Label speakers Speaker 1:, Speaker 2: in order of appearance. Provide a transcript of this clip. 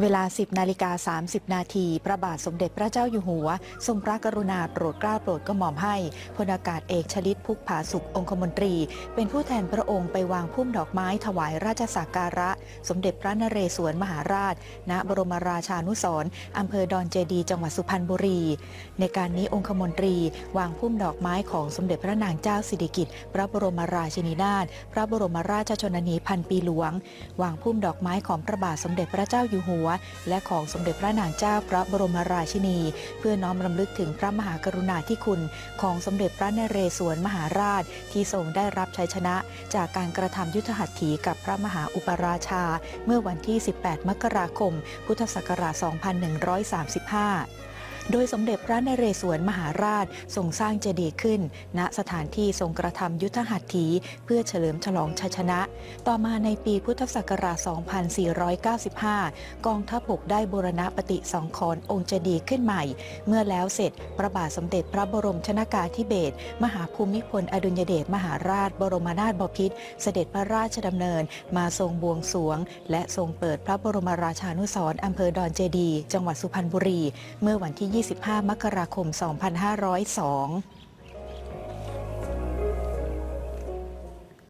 Speaker 1: เวลา 10 นาฬิกา 30 นาที พระบาทสมเด็จพระเจ้าอยู่หัว ทรงพระกรุณาโปรดเกล้าโปรดกระหม่อมให้พลอากาศเอกชลิตพุกผาสุของคมนตรี เป็นผู้แทนพระองค์ไปวางพุ่มดอกไม้ถวายราชสักการะ สมเด็จพระนเรศวรมหาราช ณ บรมราชานุสรณ์อำเภอดอนเจดี จังหวัดสุพรรณบุรี ในการนี้องคมนตรีวางพุ่มดอกไม้ของสมเด็จพระนางเจ้าสิริกิติ์พระบรมราชินีนาถพระบรมราชชนนีพันปีหลวง วางพุ่มดอกไม้ของพระบาทสมเด็จพระเจ้าอยู่หัวและของสมเด็จพระนางเจ้าพระบรมราชินี เพื่อน้อมรำลึกถึงพระมหากรุณาธิคุณ ของสมเด็จพระนเรศวรมหาราช ที่ทรงได้รับชัยชนะ จากการกระทำยุทธหัตถีกับพระมหาอุปราชา เมื่อวันที่ 18 มกราคม พุทธศักราช 2135 โดยสมเด็จพระนเรศวรมหาราชทรงสร้างเจดีย์ขึ้น ณสถานที่ทรงกระทำยุทธหัตถีเพื่อเฉลิมฉลองชัยชนะ ต่อมาในปีพุทธศักราช 2495 กองทัพบกได้บูรณะปฏิสังขรณ์องค์เจดีย์ขึ้นใหม่ เมื่อแล้วเสร็จพระบาทสมเด็จพระบรมชนากาธิเบศรมหาภูมิพลอดุลยเดชมหาราช บรมนาถบพิตรเสด็จพระราชดำเนิน มาทรงบวงสรวง และทรงเปิดพระบรมราชานุสรณ์อำเภอดอนเจดี จังหวัดสุพรรณบุรี เมื่อวันที่25 มกราคม 2502